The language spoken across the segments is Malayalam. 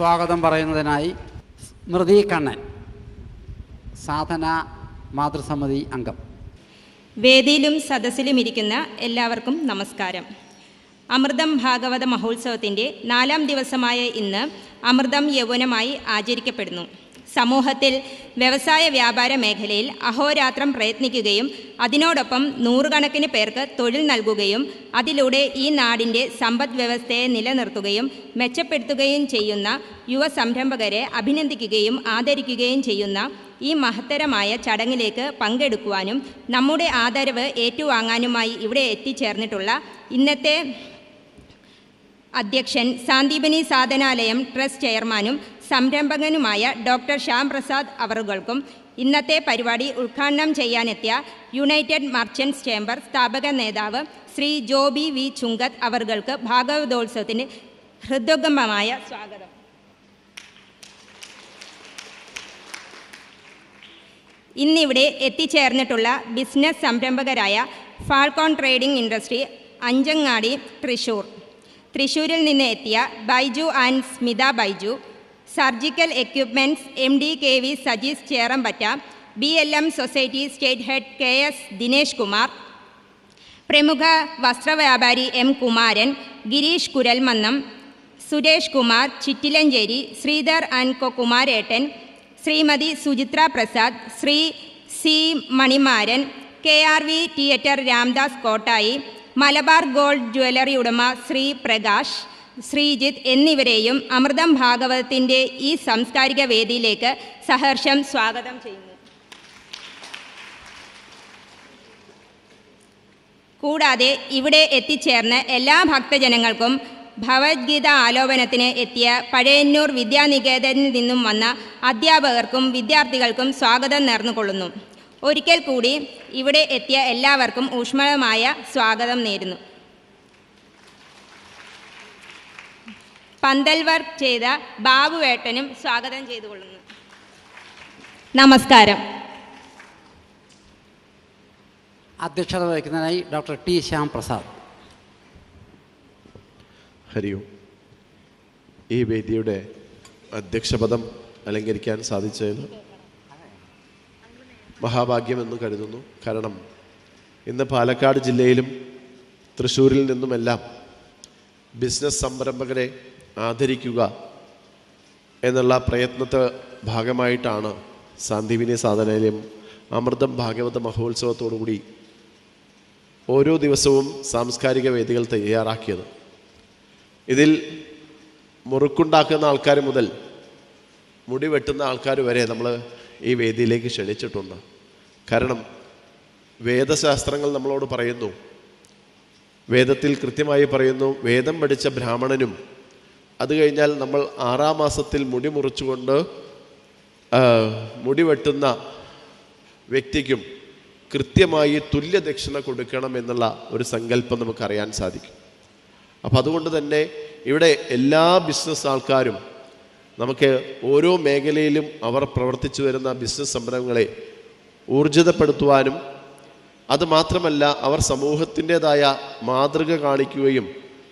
സ്വാഗതം പറയുന്നതിനായി സ്മൃതി കണ്ണൻ സാധന മാതൃസമിതി അംഗം. വേദിയിലും സദസ്സിലും ഇരിക്കുന്ന എല്ലാവർക്കും നമസ്കാരം. അമൃതം ഭാഗവത മഹോത്സവത്തിന്റെ നാലാം ദിവസമായ ഇന്ന് അമൃതം യൗവനമായി ആചരിക്കപ്പെടുന്നു. സമൂഹത്തിൽ വ്യവസായ വ്യാപാര മേഖലയിൽ അഹോരാത്രം പ്രയത്നിക്കുകയും അതിനോടൊപ്പം നൂറുകണക്കിന് പേർക്ക് തൊഴിൽ നൽകുകയും അതിലൂടെ ഈ നാടിന്റെ സമ്പദ് വ്യവസ്ഥയെ നിലനിർത്തുകയും മെച്ചപ്പെടുത്തുകയും ചെയ്യുന്ന യുവ സംരംഭകരെ അഭിനന്ദിക്കുകയും ആദരിക്കുകയും ചെയ്യുന്ന ഈ മഹത്തരമായ ചടങ്ങിലേക്ക് പങ്കെടുക്കുവാനും നമ്മുടെ ആദരവ് ഏറ്റുവാങ്ങാനുമായി ഇവിടെ എത്തിച്ചേർന്നിട്ടുള്ള ഇന്നത്തെ അധ്യക്ഷൻ സാന്ദീപനി സാധനാലയം ട്രസ്റ്റ് ചെയർമാനും സംരംഭകനുമായ ഡോക്ടർ ശ്യാം പ്രസാദ് അവറുകൾക്കും ഇന്നത്തെ പരിപാടി ഉദ്ഘാടനം ചെയ്യാനെത്തിയ യുണൈറ്റഡ് മർച്ചൻസ് ചേംബർ സ്ഥാപക നേതാവ് ശ്രീ ജോബി വി ചുങ്കത്ത് അവറുകൾക്ക് ഭാഗവതോത്സവത്തിന് ഹൃദയംഗമമായ സ്വാഗതം. ഇന്നിവിടെ എത്തിച്ചേർന്നിട്ടുള്ള business സംരംഭകരായ Falcon trading industry Anchangadi Thrissur. തൃശൂരിൽ നിന്ന് എത്തിയ Baiju and Smitha Baiju surgical equipments M D K V Sajees Cherambatta B L M society state head K S Dinesh Kumar പ്രമുഖ വസ്ത്രവ്യാപാരി M Kumaran Girish Kuralmannam Suresh Kumar Chittilanchery Sreedhar and കുമാരേട്ടൻ Shrimati Suchitra Prasad Shri C Manimaran K R V theatre Ramdas Kottayi Malabar gold jewellery ഉടമ ശ്രീ പ്രകാശ് ശ്രീജിത്ത് എന്നിവരെയും അമൃതം ഭാഗവതത്തിന്റെ ഈ സാംസ്കാരിക വേദിയിലേക്ക് സഹർഷം സ്വാഗതം ചെയ്യുന്നു. കൂടാതെ ഇവിടെ എത്തിച്ചേർന്ന എല്ലാ ഭക്തജനങ്ങൾക്കും ഭഗവത്ഗീത ആലോപനത്തിന് എത്തിയ പഴയന്നൂർ വിദ്യാനികേതനിൽ നിന്നും വന്ന അധ്യാപകർക്കും വിദ്യാർത്ഥികൾക്കും സ്വാഗതം നേർന്നുകൊള്ളുന്നു. ഒരിക്കൽ കൂടി ഇവിടെ എത്തിയ എല്ലാവർക്കും ഊഷ്മളമായ സ്വാഗതം നേരുന്നു. പന്തൽ വർക്ക് ചെയ്ത ബാബുവേട്ടനും സ്വാഗതം ചെയ്തുകൊള്ളുന്നു. നമസ്കാരം. അധ്യക്ഷത വഹിക്കുന്നതിനായി ഡോക്ടർ ടി ശ്യാം പ്രസാദ് ഹരിയും ഈ വേദിയുടെ അധ്യക്ഷപദം അലങ്കരിക്കാൻ സാധിച്ചതിന് മഹാഭാഗ്യമെന്ന് കരുതുന്നു. കാരണം ഇന്ന് പാലക്കാട് ജില്ലയിലും തൃശ്ശൂരിൽ നിന്നുമെല്ലാം ബിസിനസ് സംരംഭകരെ ആദരിക്കുക എന്നുള്ള പ്രയത്നത്തെ ഭാഗമായിട്ടാണ് സാന്ദീപിനി സാധനയിലും അമൃതം ഭാഗവത മഹോത്സവത്തോടുകൂടി ഓരോ ദിവസവും സാംസ്കാരിക വേദികൾ തയ്യാറാക്കിയത്. ഇതിൽ മുറുക്കുണ്ടാക്കുന്ന ആൾക്കാർ മുതൽ മുടി വെട്ടുന്ന ആൾക്കാർ വരെ നമ്മൾ ഈ വേദിയിലേക്ക് ക്ഷണിച്ചിട്ടുണ്ട്. കാരണം വേദശാസ്ത്രങ്ങൾ നമ്മളോട് പറയുന്നു. വേദത്തിൽ കൃത്യമായി പറയുന്നു വേദം പഠിച്ച ബ്രാഹ്മണനും അത് കഴിഞ്ഞാൽ നമ്മൾ ആറാം മാസത്തിൽ മുടി മുറിച്ചുകൊണ്ട് മുടി വെട്ടുന്ന വ്യക്തിക്കും കൃത്യമായി തുല്യ ദക്ഷിണ കൊടുക്കണം എന്നുള്ള ഒരു സങ്കല്പം നമുക്കറിയാൻ സാധിക്കും. അപ്പം അതുകൊണ്ട് തന്നെ ഇവിടെ എല്ലാ ബിസിനസ് ആൾക്കാരും നമുക്ക് ഓരോ മേഖലയിലും അവർ പ്രവർത്തിച്ചു വരുന്ന ബിസിനസ് സംരംഭങ്ങളെ ഊർജിതപ്പെടുത്തുവാനും അതുമാത്രമല്ല അവർ സമൂഹത്തിന്റെതായ മാതൃക കാണിക്കുകയും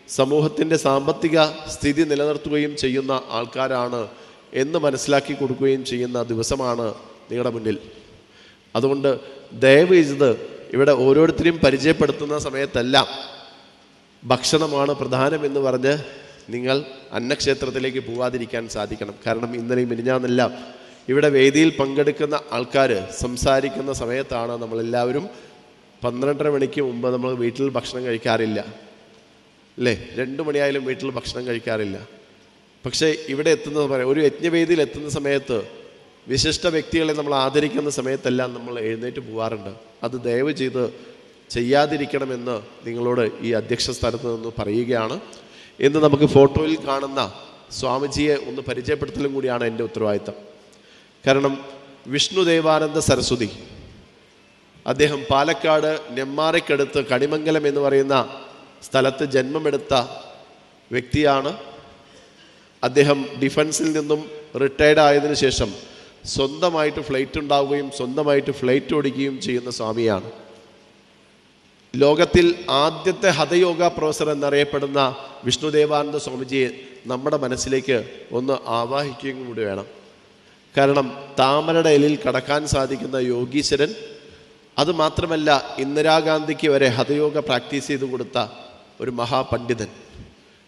സമൂഹത്തിന്റെ സാമ്പത്തിക സ്ഥിതി നിലനിർത്തുകയും ചെയ്യുന്ന ആൾക്കാരാണ് എന്ന് മനസ്സിലാക്കി കൊടുക്കുകയും ചെയ്യുന്ന ദിവസമാണ് നിങ്ങളുടെ മുന്നിൽ. അതുകൊണ്ട് ദയവ് ചെയ്ത് ഇവിടെ ഓരോരുത്തരെയും പരിചയപ്പെടുത്തുന്ന സമയത്തെല്ലാം ഭക്ഷണമാണ് പ്രധാനമെന്ന് പറഞ്ഞ് നിങ്ങൾ അന്നക്ഷേത്രത്തിലേക്ക് പോകാതിരിക്കാൻ സാധിക്കണം. കാരണം ഇന്നലെയും മിനിഞ്ഞാന്നെല്ലാം ഇവിടെ വേദിയിൽ പങ്കെടുക്കുന്ന ആൾക്കാർ സംസാരിക്കുന്ന സമയത്താണ് നമ്മളെല്ലാവരും പന്ത്രണ്ടര മണിക്ക് മുമ്പ് നമ്മൾ വീട്ടിൽ ഭക്ഷണം കഴിക്കാറില്ല. അല്ലേ രണ്ട് മണിയായാലും വീട്ടിൽ ഭക്ഷണം കഴിക്കാറില്ല. പക്ഷേ ഇവിടെ എത്തുന്നത് പറയാം ഒരു യജ്ഞവേദിയിൽ എത്തുന്ന സമയത്ത് വിശിഷ്ട വ്യക്തികളെ നമ്മൾ ആദരിക്കുന്ന സമയത്തെല്ലാം നമ്മൾ എഴുന്നേറ്റ് പോകാറുണ്ട് അത് ദയവ് ചെയ്ത് ചെയ്യാതിരിക്കണമെന്ന് നിങ്ങളോട് ഈ അധ്യക്ഷ സ്ഥലത്ത് നിന്ന് പറയുകയാണ്. ഇന്ന് നമുക്ക് ഫോട്ടോയിൽ കാണുന്ന സ്വാമിജിയെ ഒന്ന് പരിചയപ്പെടുത്തലും കൂടിയാണ് എന്റെ ഉത്തരവാദിത്തം. കാരണം വിഷ്ണു ദേവാനന്ദ സരസ്വതി അദ്ദേഹം പാലക്കാട് നെമ്മാറയ്ക്കടുത്ത് കണിമംഗലം എന്ന് പറയുന്ന സ്ഥലത്ത് ജന്മമെടുത്ത വ്യക്തിയാണ്. അദ്ദേഹം ഡിഫൻസിൽ നിന്നും റിട്ടയർഡ് ആയതിനു ശേഷം സ്വന്തമായിട്ട് ഫ്ലൈറ്റ് ഉണ്ടാവുകയും സ്വന്തമായിട്ട് ഫ്ലൈറ്റ് ഓടിക്കുകയും ചെയ്യുന്ന സ്വാമിയാണ്. ലോകത്തിൽ ആദ്യത്തെ ഹതയോഗ പ്രൊഫസർ എന്നറിയപ്പെടുന്ന വിഷ്ണുദേവാനന്ദ സ്വാമിജിയെ നമ്മുടെ മനസ്സിലേക്ക് ഒന്ന് ആവാഹിക്കുകയും കൂടി വേണം. കാരണം താമരയുടെ ഇലയിൽ കടക്കാൻ സാധിക്കുന്ന യോഗീശ്വരൻ അതുമാത്രമല്ല ഇന്ദിരാഗാന്ധിക്ക് വരെ ഹതയോഗ പ്രാക്ടീസ് ചെയ്ത് കൊടുത്ത ഒരു മഹാപണ്ഡിതൻ.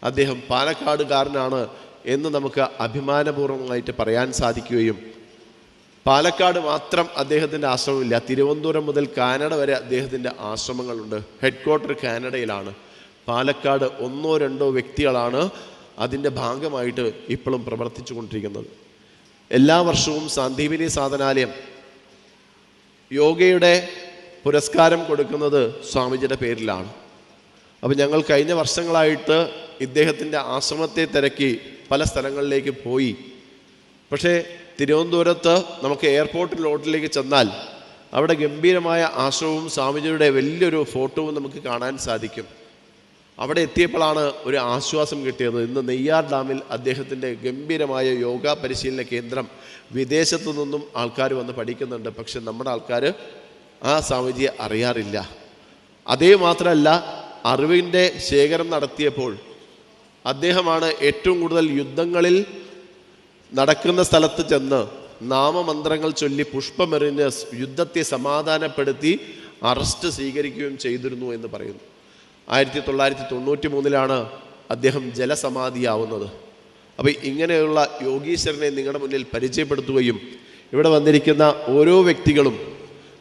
അദ്ദേഹം പാലക്കാടുകാരനാണ് എന്ന് നമുക്ക് അഭിമാനപൂർവമായിട്ട് പറയാൻ സാധിക്കുകയും പാലക്കാട് മാത്രം അദ്ദേഹത്തിന്റെ ആശ്രമമില്ല. തിരുവനന്തപുരം മുതൽ കാനഡ വരെ അദ്ദേഹത്തിന്റെ ആശ്രമങ്ങളുണ്ട്. ഹെഡ് ക്വാർട്ടർ കാനഡയിലാണ്. പാലക്കാട് ഒന്നോ രണ്ടോ വ്യക്തികളാണ് അതിന്റെ ഭാഗമായിട്ട് ഇപ്പോഴും പ്രവർത്തിച്ചു കൊണ്ടിരിക്കുന്നത്. എല്ലാ വർഷവും സാന്ദീപിനി സാധനാലയം യോഗയുടെ പുരസ്കാരം കൊടുക്കുന്നത് സ്വാമിജിയുടെ പേരിലാണ്. അപ്പോൾ ഞങ്ങൾ കഴിഞ്ഞ വർഷങ്ങളായിട്ട് ഇദ്ദേഹത്തിന്റെ ആശ്രമത്തെ തിരക്കി പല സ്ഥലങ്ങളിലേക്ക് പോയി. പക്ഷേ തിരുവനന്തപുരത്ത് നമുക്ക് എയർപോർട്ട് ഹോട്ടലിലേക്ക് ചെന്നാൽ അവിടെ ഗംഭീരമായ ആശ്രമവും സ്വാമിജിയുടെ വലിയൊരു ഫോട്ടോവും നമുക്ക് കാണാൻ സാധിക്കും. അവിടെ എത്തിയപ്പോഴാണ് ഒരു ആശ്വാസം കിട്ടിയത്. ഇന്ന് നെയ്യാർ ഡാമിൽ അദ്ദേഹത്തിന്റെ ഗംഭീരമായ യോഗ പരിശീലന കേന്ദ്രം വിദേശത്തു നിന്നും ആൾക്കാർ വന്ന് പഠിക്കുന്നുണ്ട്. പക്ഷെ നമ്മുടെ ആൾക്കാർ ആ സ്വാമിജിയെ അറിയാറില്ല. അതേ മാത്രമല്ല അറിവിന്റെ ശേഖരം നടത്തിയപ്പോൾ അദ്ദേഹമാണ് ഏറ്റവും കൂടുതൽ യുദ്ധങ്ങളിൽ നടക്കുന്ന സ്ഥലത്ത് ചെന്ന് നാമമന്ത്രങ്ങൾ ചൊല്ലി പുഷ്പമെറിഞ്ഞ് യുദ്ധത്തെ സമാധാനപ്പെടുത്തി അറസ്റ്റ് സ്വീകരിക്കുകയും ചെയ്തിരുന്നു എന്ന് പറയുന്നു. ആയിരത്തി തൊള്ളായിരത്തി തൊണ്ണൂറ്റി മൂന്നിലാണ് അദ്ദേഹം ജലസമാധിയാവുന്നത്. അപ്പോൾ ഇങ്ങനെയുള്ള യോഗീശ്വരനെ നിങ്ങളുടെ മുന്നിൽ പരിചയപ്പെടുത്തുകയും ഇവിടെ വന്നിരിക്കുന്ന ഓരോ വ്യക്തികളും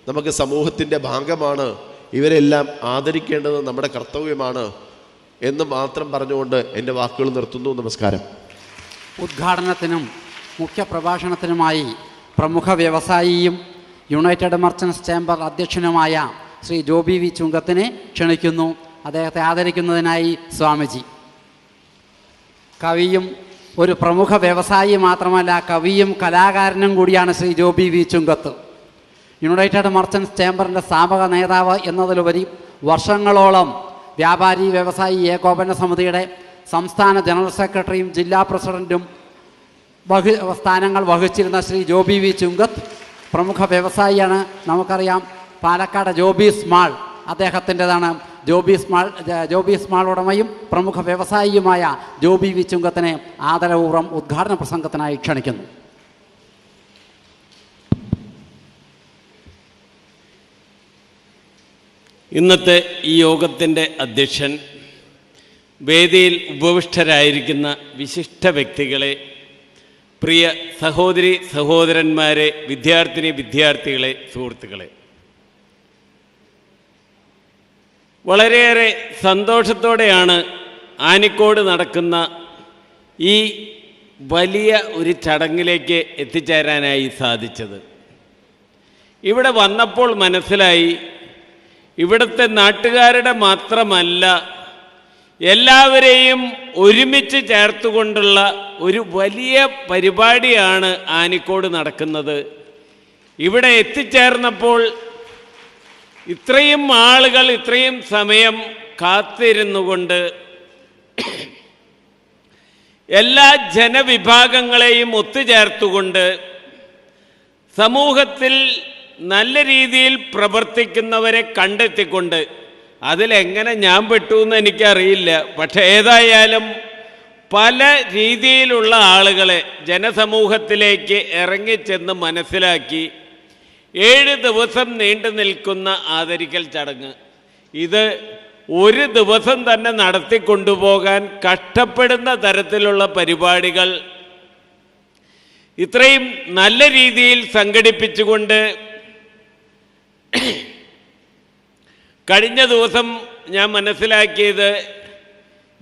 നമുക്ക് സമൂഹത്തിന്റെ ഭാഗമാണ് ഇവരെല്ലാം ആദരിക്കേണ്ടത് നമ്മുടെ കർത്തവ്യമാണ് എന്ന് മാത്രം പറഞ്ഞുകൊണ്ട് എന്റെ വാക്കുകൾ നിർത്തുന്നു. നമസ്കാരം. ഉദ്ഘാടനത്തിനും മുഖ്യപ്രഭാഷണത്തിനുമായി പ്രമുഖ വ്യവസായിയും യുണൈറ്റഡ് മർച്ചൻസ് ചേംബർ അധ്യക്ഷനുമായ ശ്രീ ജോബി വി ചുങ്കത്തിനെ ക്ഷണിക്കുന്നു. അദ്ദേഹത്തെ ആദരിക്കുന്നതിനായി സ്വാമിജി. കവിയും ഒരു പ്രമുഖ വ്യവസായി മാത്രമല്ല കവിയും കലാകാരനും കൂടിയാണ് Shri Joby V Chungath. United merchants ചേംബറിന്റെ സ്ഥാപക നേതാവ് എന്നതിലുപരി വർഷങ്ങളോളം വ്യാപാരി വ്യവസായി ഏകോപന സമിതിയുടെ സംസ്ഥാന ജനറൽ സെക്രട്ടറിയും ജില്ലാ പ്രസിഡന്റും വഹി സ്ഥാനങ്ങൾ വഹിച്ചിരുന്ന ശ്രീ ജോബി വി ചുങ്കത്ത് പ്രമുഖ വ്യവസായിയാണ്. നമുക്കറിയാം പാലക്കാട് ജോബി സ്മാൾ അദ്ദേഹത്തിന്റെതാണ്. ജോബി മാൾ ജോബി ജോബീസ് മാൾ ഉടമയും പ്രമുഖ വ്യവസായിയുമായ ജോബി വി ചുങ്കത്തിനെ ആദരപൂർവം ഉദ്ഘാടന പ്രസംഗത്തിനായി ക്ഷണിക്കുന്നു. ഇന്നത്തെ ഈ യോഗത്തിന്റെ അധ്യക്ഷൻ വേദിയിൽ ഉപവിഷ്ടരായിരിക്കുന്ന വിശിഷ്ട വ്യക്തികളെ പ്രിയ സഹോദരി സഹോദരന്മാരെ വിദ്യാർത്ഥിനി വിദ്യാർത്ഥികളെ സുഹൃത്തുക്കളെ. വളരെയേറെ സന്തോഷത്തോടെയാണ് ആനിക്കോട് നടക്കുന്ന ഈ വലിയ ഒരു ചടങ്ങിലേക്ക് എത്തിച്ചേരാനായി സാധിച്ചത്. ഇവിടെ വന്നപ്പോൾ മനസ്സിലായി ഇവിടുത്തെ നാട്ടുകാരുടെ മാത്രമല്ല എല്ലാവരെയും ഒരുമിച്ച് ചേർത്തുകൊണ്ടുള്ള ഒരു വലിയ പരിപാടിയാണ് ആനിക്കോട് നടക്കുന്നത്. ഇവിടെ എത്തിച്ചേർന്നപ്പോൾ ഇത്രയും ആളുകൾ ഇത്രയും സമയം കാത്തിരുന്നു കൊണ്ട് എല്ലാ ജനവിഭാഗങ്ങളെയും ഒത്തുചേർത്തുകൊണ്ട് സമൂഹത്തിൽ നല്ല രീതിയിൽ പ്രവർത്തിക്കുന്നവരെ കണ്ടെത്തിക്കൊണ്ട് അതിലെങ്ങനെ ഞാൻ പെട്ടു എന്ന് എനിക്കറിയില്ല. പക്ഷെ ഏതായാലും പല രീതിയിലുള്ള ആളുകളെ ജനസമൂഹത്തിലേക്ക് ഇറങ്ങിച്ചെന്ന് മനസ്സിലാക്കി ഏഴ് ദിവസം നീണ്ടു നിൽക്കുന്ന ആദരിക്കൽ ചടങ്ങ്. ഇത് ഒരു ദിവസം തന്നെ നടത്തിക്കൊണ്ടുപോകാൻ കഷ്ടപ്പെടുന്ന തരത്തിലുള്ള പരിപാടികൾ. ഇത്രയും നല്ല രീതിയിൽ സംഘടിപ്പിച്ചുകൊണ്ട് കഴിഞ്ഞ ദിവസം ഞാൻ മനസ്സിലാക്കിയത്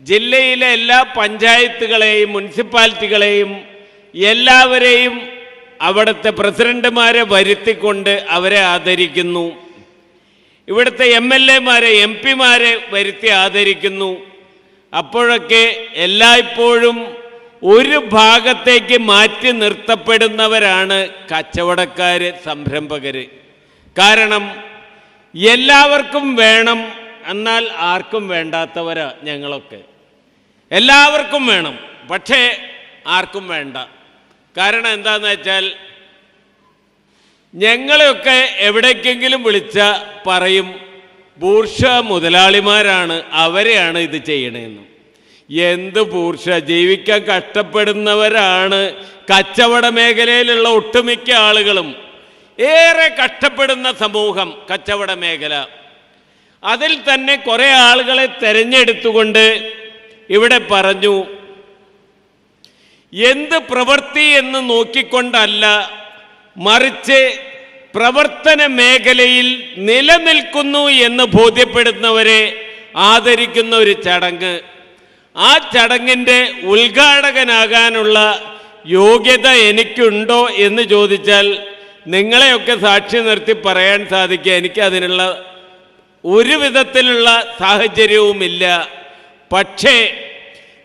ജില്ലയിലെ എല്ലാ പഞ്ചായത്തുകളെയും മുനിസിപ്പാലിറ്റികളെയും എല്ലാവരെയും അവിടുത്തെ പ്രസിഡന്റുമാരെ വരുത്തിക്കൊണ്ട് അവരെ ആദരിക്കുന്നു. ഇവിടുത്തെ എം എൽ എമാരെ എം പിമാരെ വരുത്തി ആദരിക്കുന്നു. അപ്പോഴൊക്കെ എല്ലായ്പ്പോഴും ഒരു ഭാഗത്തേക്ക് മാറ്റി നിർത്തപ്പെടുന്നവരാണ് കച്ചവടക്കാർ സംരംഭകർ കാരണം എല്ലാവർക്കും വേണം എന്നാൽ ആർക്കും വേണ്ടാത്തവരാ ഞങ്ങളൊക്കെ. എല്ലാവർക്കും വേണം പക്ഷേ ആർക്കും വേണ്ട. കാരണം എന്താന്ന് വെച്ചാൽ ഞങ്ങളെയൊക്കെ എവിടേക്കെങ്കിലും വിളിച്ച പറയും ബൂർഷ മുതലാളിമാരാണ് അവരെയാണ് ഇത് ചെയ്യണതെന്ന് എന്ത് ബൂർഷ? ജീവിക്കാൻ കഷ്ടപ്പെടുന്നവരാണ് കച്ചവട മേഖലയിലുള്ള ഒട്ടുമിക്ക ആളുകളും. ഏറെ കഷ്ടപ്പെടുന്ന സമൂഹം കച്ചവട മേഖല. അതിൽ തന്നെ കുറേ ആളുകളെ തെരഞ്ഞെടുത്തുകൊണ്ട് ഇവിടെ പറഞ്ഞു എന്ത് പ്രവൃത്തി എന്ന് നോക്കിക്കൊണ്ടല്ല മറിച്ച് പ്രവർത്തന മേഖലയിൽ നിലനിൽക്കുന്നു എന്ന് ബോധ്യപ്പെടുന്നവരെ ആദരിക്കുന്ന ഒരു ചടങ്ങ്. ആ ചടങ്ങിന്റെ ഉദ്ഘാടകനാകാനുള്ള യോഗ്യത എനിക്കുണ്ടോ? എന്ന് ചോദിച്ചാൽ നിങ്ങളെയൊക്കെ സാക്ഷി നിർത്തി പറയാൻ സാധിക്കുക. എനിക്ക് അതിനുള്ള ഒരു വിധത്തിലുള്ള സാഹചര്യവുമില്ല. പക്ഷേ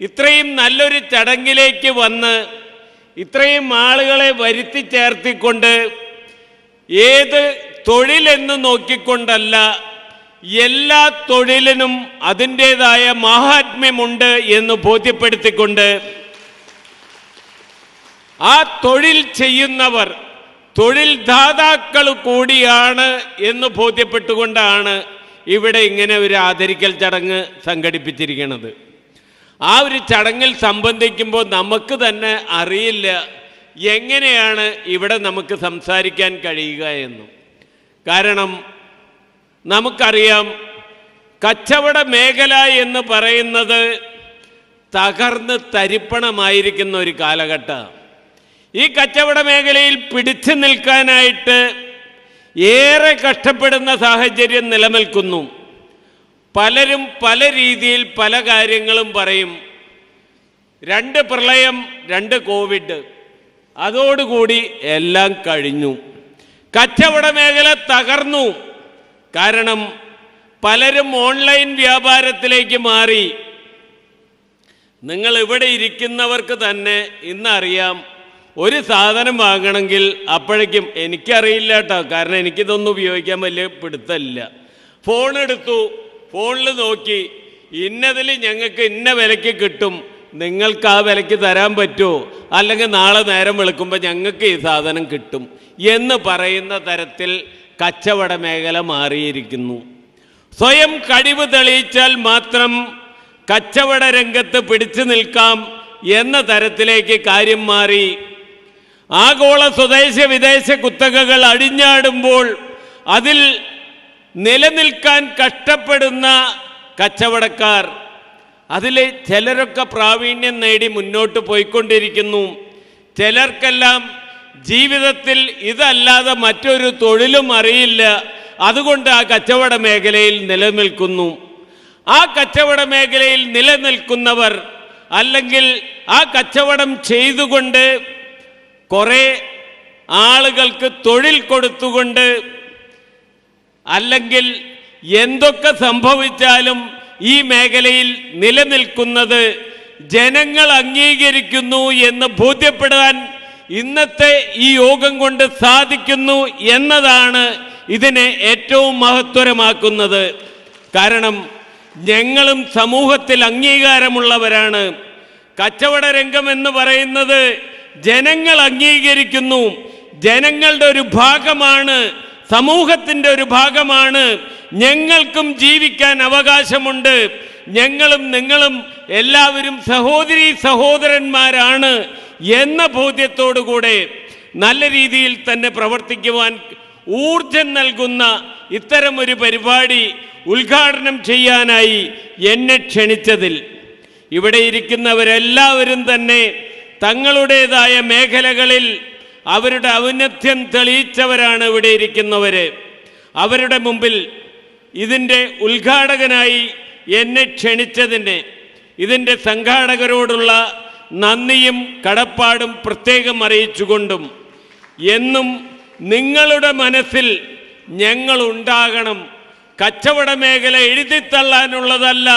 ഇത്രയും നല്ലൊരു ചടങ്ങിലേക്ക് വന്ന് ഇത്രയും ആളുകളെ വരുത്തി ചേർത്തിക്കൊണ്ട് ഏത് തൊഴിലെന്ന് നോക്കിക്കൊണ്ടല്ല എല്ലാ തൊഴിലിനും അതിന്റെതായ മാഹാത്മ്യമുണ്ട് എന്ന് ബോധ്യപ്പെടുത്തിക്കൊണ്ട് ആ തൊഴിൽ ചെയ്യുന്നവർ തൊഴിൽ ദാതാക്കൾ കൂടിയാണ് എന്ന് ബോധ്യപ്പെട്ടുകൊണ്ടാണ് ഇവിടെ ഇങ്ങനെ ഒരു ആദരിക്കൽ ചടങ്ങ് സംഘടിപ്പിച്ചിരിക്കുന്നത്. ആ ഒരു ചടങ്ങിൽ സംബന്ധിക്കുമ്പോൾ നമുക്ക് തന്നെ അറിയില്ല എങ്ങനെയാണ് ഇവിടെ നമുക്ക് സംസാരിക്കാൻ കഴിയുക എന്നും. കാരണം നമുക്കറിയാം കച്ചവട മേഖല എന്ന് പറയുന്നത് തകർന്ന് തരിപ്പണമായിരിക്കുന്ന ഒരു കാലഘട്ടം ഈ കച്ചവട മേഖലയിൽ പിടിച്ചു നിൽക്കാനായിട്ട് ഏറെ കഷ്ടപ്പെടുന്ന സാഹചര്യം നിലനിൽക്കുന്നു. പലരും പല രീതിയിൽ പല കാര്യങ്ങളും പറയും. രണ്ട് പ്രളയം രണ്ട് കോവിഡ്. അതോടുകൂടി എല്ലാം കഴിഞ്ഞു. കച്ചവട മേഖല തകർന്നു. കാരണം പലരും ഓൺലൈൻ വ്യാപാരത്തിലേക്ക് മാറി. നിങ്ങൾ ഇവിടെ ഇരിക്കുന്നവർക്ക് തന്നെ ഇന്നറിയാം ഒരു സാധനം വാങ്ങണമെങ്കിൽ അപ്പോഴേക്കും എനിക്കറിയില്ല കേട്ടോ കാരണം എനിക്കിതൊന്നും ഉപയോഗിക്കാൻ വലിയ പിടുത്തമില്ല. ഫോൺ എടുത്തു. ഫോണിൽ നോക്കി. ഇന്നതിൽ ഞങ്ങൾക്ക് ഇന്ന വിലയ്ക്ക് കിട്ടും. നിങ്ങൾക്ക് ആ വിലയ്ക്ക് തരാൻ പറ്റുമോ അല്ലെങ്കിൽ നാളെ നേരം വെളുക്കുമ്പോൾ ഞങ്ങൾക്ക് ഈ സാധനം കിട്ടും എന്ന് പറയുന്ന തരത്തിൽ കച്ചവട മേഖല മാറിയിരിക്കുന്നു. സ്വയം കഴിവ് തെളിയിച്ചാൽ മാത്രം കച്ചവട രംഗത്ത് പിടിച്ചു നിൽക്കാം എന്ന തരത്തിലേക്ക് കാര്യം മാറി ആഗോള സ്വദേശ വിദേശ കുത്തകകൾ അടിഞ്ഞാടുമ്പോൾ അതിൽ നിലനിൽക്കാൻ കഷ്ടപ്പെടുന്ന കച്ചവടക്കാർ അതിൽ ചിലരൊക്കെ പ്രാവീണ്യം നേടി മുന്നോട്ട് പോയിക്കൊണ്ടിരിക്കുന്നു. ചിലർക്കെല്ലാം ജീവിതത്തിൽ ഇതല്ലാതെ മറ്റൊരു തൊഴിലും അറിയില്ല. അതുകൊണ്ട് ആ കച്ചവട മേഖലയിൽ നിലനിൽക്കുന്നു. ആ കച്ചവട മേഖലയിൽ നിലനിൽക്കുന്നവർ അല്ലെങ്കിൽ ആ കച്ചവടം ചെയ്തുകൊണ്ട് കുറേ ആളുകൾക്ക് തൊഴിൽ കൊടുത്തുകൊണ്ട് അല്ലെങ്കിൽ എന്തൊക്കെ സംഭവിച്ചാലും ഈ മേഖലയിൽ നിലനിൽക്കുന്നത് ജനങ്ങൾ അംഗീകരിക്കുന്നു എന്ന് ബോധ്യപ്പെടാൻ ഇന്നത്തെ ഈ യോഗം കൊണ്ട് സാധിക്കുന്നു എന്നതാണ് ഇതിനെ ഏറ്റവും മഹത്വരമാക്കുന്നത്. കാരണം ഞങ്ങളും സമൂഹത്തിൽ അംഗീകാരമുള്ളവരാണ്. കച്ചവട രംഗം എന്ന് പറയുന്നത് ജനങ്ങൾ അംഗീകരിക്കുന്നു. ജനങ്ങളുടെ ഒരു ഭാഗമാണ് സമൂഹത്തിന്റെ ഒരു ഭാഗമാണ്. ഞങ്ങൾക്കും ജീവിക്കാൻ അവകാശമുണ്ട്. ഞങ്ങളും നിങ്ങളും എല്ലാവരും സഹോദരി സഹോദരന്മാരാണ് എന്ന ബോധ്യത്തോടുകൂടെ നല്ല രീതിയിൽ തന്നെ പ്രവർത്തിക്കുവാൻ ഊർജം നൽകുന്ന ഇത്തരമൊരു പരിപാടി ഉദ്ഘാടനം ചെയ്യാനായി എന്നെ ക്ഷണിച്ചതിൽ. ഇവിടെ ഇരിക്കുന്നവരെല്ലാവരും തന്നെ തങ്ങളുടേതായ മേഖലകളിൽ അവരുടെ ഔന്നത്യം തെളിയിച്ചവരാണ് ഇവിടെ ഇരിക്കുന്നവർ അവരുടെ മുമ്പിൽ ഇതിന്റെ ഉദ്ഘാടകനായി എന്നെ ക്ഷണിച്ചതിന് ഇതിന്റെ സംഘാടകരോടുള്ള നന്ദിയും കടപ്പാടും പ്രത്യേകം അറിയിച്ചുകൊണ്ടും എന്നും നിങ്ങളുടെ മനസ്സിൽ ഞങ്ങൾ ഉണ്ടാകണം കച്ചവട മേഖല എഴുതിത്തള്ളാനുള്ളതല്ല.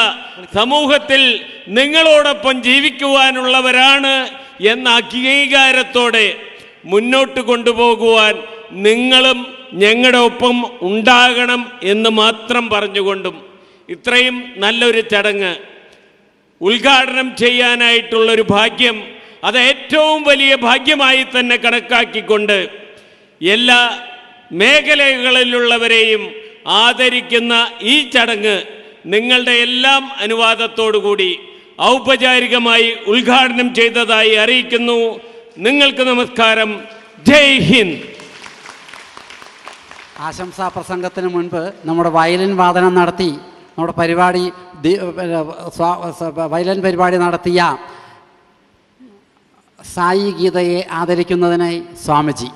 സമൂഹത്തിൽ നിങ്ങളോടൊപ്പം ജീവിക്കുവാനുള്ളവരാണ് എന്ന അംഗീകാരത്തോടെ മുന്നോട്ട് കൊണ്ടുപോകുവാൻ നിങ്ങളും ഞങ്ങളുടെ ഒപ്പം ഉണ്ടാകണം എന്ന് മാത്രം പറഞ്ഞുകൊണ്ടും ഇത്രയും നല്ലൊരു ചടങ്ങ് ഉദ്ഘാടനം ചെയ്യാനായിട്ടുള്ളൊരു ഭാഗ്യം അത് ഏറ്റവും വലിയ ഭാഗ്യമായി തന്നെ കണക്കാക്കിക്കൊണ്ട് എല്ലാ മേഖലകളിലുള്ളവരെയും ആദരിക്കുന്ന ഈ ചടങ്ങ് നിങ്ങളുടെ എല്ലാം അനുവാദത്തോടുകൂടി ഔപചാരികമായി ഉദ്ഘാടനം ചെയ്തതായി അറിയിക്കുന്നു. നിങ്ങൾക്ക് നമസ്കാരം. ജയ് ഹിന്ദ്. ആശംസാ പ്രസംഗത്തിന് മുൻപ് നമ്മുടെ വയലിൻ വാദനം നടത്തി നമ്മുടെ പരിപാടി വയലിൻ പരിപാടി നടത്തിയ സായി ഗീതയെ ആദരിക്കുന്നതിനായി സ്വാമിജി.